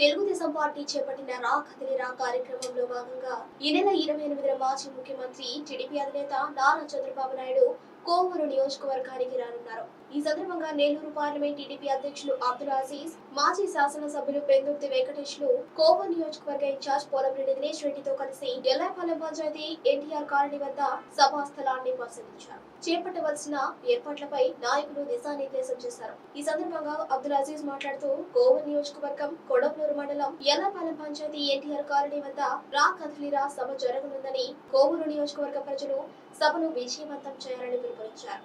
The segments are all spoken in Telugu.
తెలుగుదేశం పార్టీ చేపట్టిన రా కార్యక్రమంలో భాగంగా ఈ నెల ఇరవై ఎనిమిదిన మాజీ ముఖ్యమంత్రి టీడీపీ అధినేత నారా చంద్రబాబు నాయుడు కోవూరు నియోజకవర్గానికి రానున్నారు. ఈ సందర్భంగా నెల్లూరు పార్లమెంట్ టీడీపీ అధ్యక్షులు అబ్దుల్ అజీజ్ మాజీ శాసనసభ్యులు పెందుర్తి వెంకటేష్లు కోవూరు నియోజకవర్గ ఇన్ఛార్జ్ పోలంరెడ్డి దినేష్ రెడ్డితో కలిసి ఎల్లాపాలెం పంచాయతీ ఎన్టీఆర్ కాలనీ వద్ద సభా స్థలాన్ని పరిశీలించారు. చేపట్టవలసిన ఏర్పాట్లపై నాయకులు దిశానిర్దేశం చేశారు. ఈ సందర్భంగా అబ్దుల్ అజీజ్ మాట్లాడుతూ గోవా నియోజకవర్గం కొడవలూరు మండలం ఎల్లపాలెం పంచాయతీ ఎన్టీఆర్ కాలనీ వద్ద రా కథలిరా సభ జరగనుందని కోవూరు నియోజకవర్గ ప్రజలు సభను విజయవంతం చేయాలని పిలుపునిచ్చారు.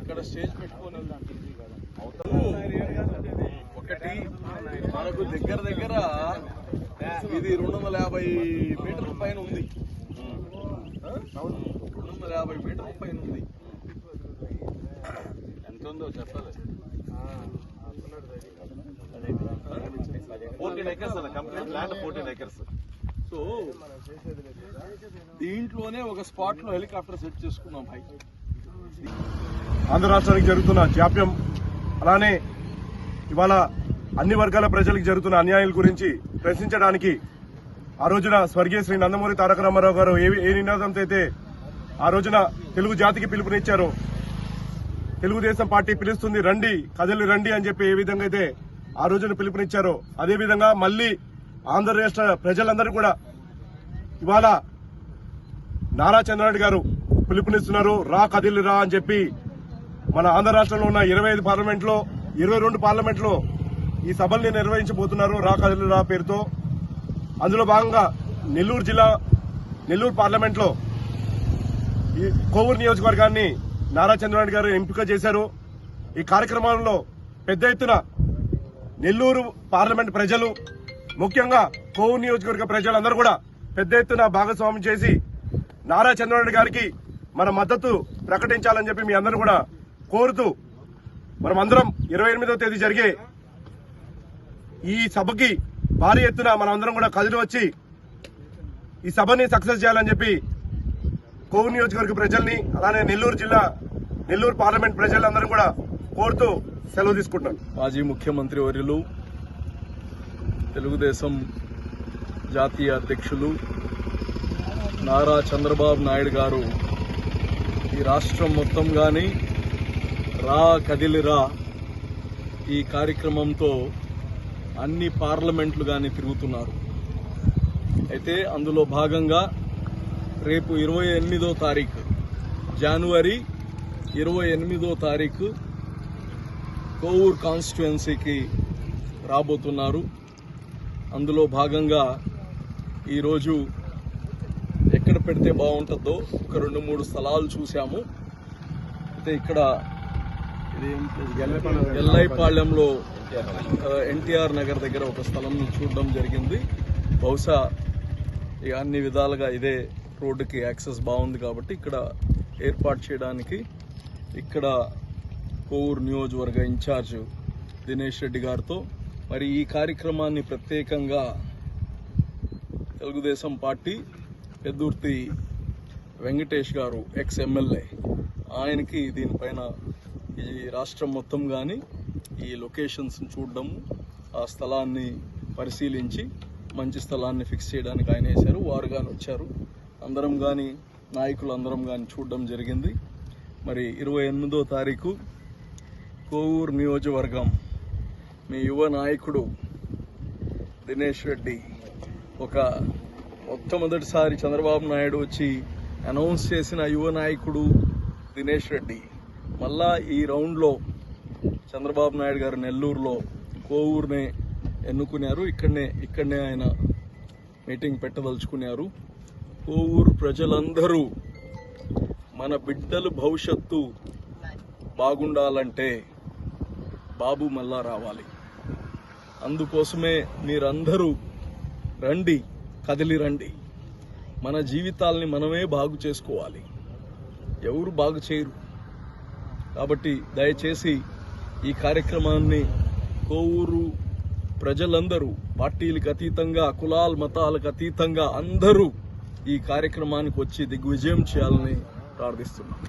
ఇక్కడ స్టేజ్ పెట్టుకొని ఒకటి మనకు దగ్గర దగ్గర ఇది రెండు వందల యాభై మీటర్ల పైన ఉంది. రెండు వందల యాభై మీటర్ల పైన ఉంది. ఎంత ఉందో చెప్పాలి. ఫోర్టీన్ ఎకర్స్ అన్న complete land fourteen acres. So దీంట్లోనే ఒక స్పాట్లో హెలికాప్టర్ సెట్ చేసుకున్నాం భాయ్ ఆంధ్ర రాష్ట్రానికి జరుగుతున్న జాప్యం అలానే ఇవాళ అన్ని వర్గాల ప్రజలకు జరుగుతున్న అన్యాయాల గురించి ప్రశ్నించడానికి ఆ రోజున స్వర్గీయ శ్రీ నందమూరి తారక రామారావు గారు ఏ ఏ నినాదంతో అయితే ఆ రోజున తెలుగు జాతికి పిలుపునిచ్చారో తెలుగుదేశం పార్టీ పిలుస్తుంది రండి కదలి రండి అని చెప్పి ఏ విధంగా అయితే ఆ రోజున పిలుపునిచ్చారో అదే విధంగా మళ్ళీ ఆంధ్ర రాష్ట్ర ప్రజలందరూ కూడా ఇవాళ నారా చంద్రనాయుడు గారు పిలుపునిస్తున్నారు రా కదిలి రా అని చెప్పి మన ఆంధ్ర రాష్ట్రంలో ఉన్న ఇరవై ఐదు పార్లమెంట్లో ఇరవై రెండు పార్లమెంట్లో ఈ సభల్ని నిర్వహించబోతున్నారు రా కదలు రా పేరుతో. అందులో భాగంగా నెల్లూరు జిల్లా నెల్లూరు పార్లమెంట్లో ఈ కోవూరు నియోజకవర్గాన్ని నారా చంద్రబాబు గారు ఎంపిక చేశారు. ఈ కార్యక్రమంలో పెద్ద ఎత్తున నెల్లూరు పార్లమెంట్ ప్రజలు ముఖ్యంగా కోవూరు నియోజకవర్గ ప్రజలందరూ కూడా పెద్ద ఎత్తున భాగస్వామ్యం చేసి నారా చంద్రబాబు గారికి మన మద్దతు ప్రకటించాలని చెప్పి మీ అందరూ కూడా కోరుతూ మనం అందరం ఇరవై ఎనిమిదవ తేదీ జరిగే ఈ సభకి భారీ ఎత్తున మనం అందరం కూడా కదిలి వచ్చి ఈ సభని సక్సెస్ చేయాలని చెప్పి కోవు నియోజకవర్గ ప్రజల్ని అలానే నెల్లూరు జిల్లా నెల్లూరు పార్లమెంట్ ప్రజలందరూ కూడా కోరుతూ సెలవు తీసుకుంటున్నాను మాజీ ముఖ్యమంత్రి వర్యులు తెలుగుదేశం జాతీయ అధ్యక్షులు నారా చంద్రబాబు నాయుడు గారు ఈ రాష్ట్రం మొత్తం కానీ రా కదిలిరా ఈ కార్యక్రమంతో అన్ని పార్లమెంట్లు కానీ తిరుగుతున్నారు. అయితే అందులో భాగంగా రేపు ఇరవై ఎనిమిదో తారీఖు జనవరి ఇరవై ఎనిమిదో తారీఖు కోవూర్ కాన్స్టిట్యుయెన్సీకి రాబోతున్నారు. అందులో భాగంగా ఈరోజు ఎక్కడ పెడితే బాగుంటుందో ఒక రెండు మూడు స్థలాలు చూసాము అయితే ఇక్కడ ఎల్లైపాళ్యంలో ఎన్టీఆర్ నగర్ దగ్గర ఒక స్థలం చూడడం జరిగింది. బహుశా అన్ని విధాలుగా ఇదే రోడ్డుకి యాక్సెస్ బాగుంది కాబట్టి ఇక్కడ ఏర్పాటు చేయడానికి ఇక్కడ కోవూరు నియోజకవర్గ ఇన్ఛార్జ్ దినేష్ రెడ్డి గారితో. మరి ఈ కార్యక్రమాన్ని ప్రత్యేకంగా తెలుగుదేశం పార్టీ పెద్దూర్తి వెంకటేష్ గారు ఎక్స్ ఎమ్మెల్యే ఆయనకి దీనిపైన ఈ రాష్ట్రం మొత్తం కానీ ఈ లొకేషన్స్ చూడడం ఆ స్థలాన్ని పరిశీలించి మంచి స్థలాన్ని ఫిక్స్ చేయడానికి ఆయన వేశారు వారు కానీ వచ్చారు. అందరం కానీ నాయకులు అందరం కానీ చూడడం జరిగింది. మరి ఇరవై ఎనిమిదో తారీఖు కోవూరు నియోజకవర్గం మీ యువ నాయకుడు దినేష్ రెడ్డి ఒక మొట్టమొదటిసారి చంద్రబాబు నాయుడు వచ్చి అనౌన్స్ చేసిన యువ నాయకుడు దినేష్ రెడ్డి. మళ్ళా ఈ రౌండ్లో చంద్రబాబు నాయుడు గారు నెల్లూరులో కోవూరునే ఎన్నుకున్నారు. ఇక్కడనే ఇక్కడనే ఆయన మీటింగ్ పెట్టదలుచుకున్నారు. కోవూరు ప్రజలందరూ మన బిడ్డలు భవిష్యత్తు బాగుండాలంటే బాబు మళ్ళా రావాలి. అందుకోసమే మీరందరూ రండి కదిలి రండి. మన జీవితాల్ని మనమే బాగు చేసుకోవాలి. ఎవరు బాగు చేయరు. కాబట్టి దయచేసి ఈ కార్యక్రమాన్ని కోవూరు ప్రజలందరూ పార్టీలకు అతీతంగా కులాల మతాలకు అతీతంగా అందరూ ఈ కార్యక్రమానికి వచ్చి దిగ్విజయం చేయాలని ప్రార్థిస్తున్నాం.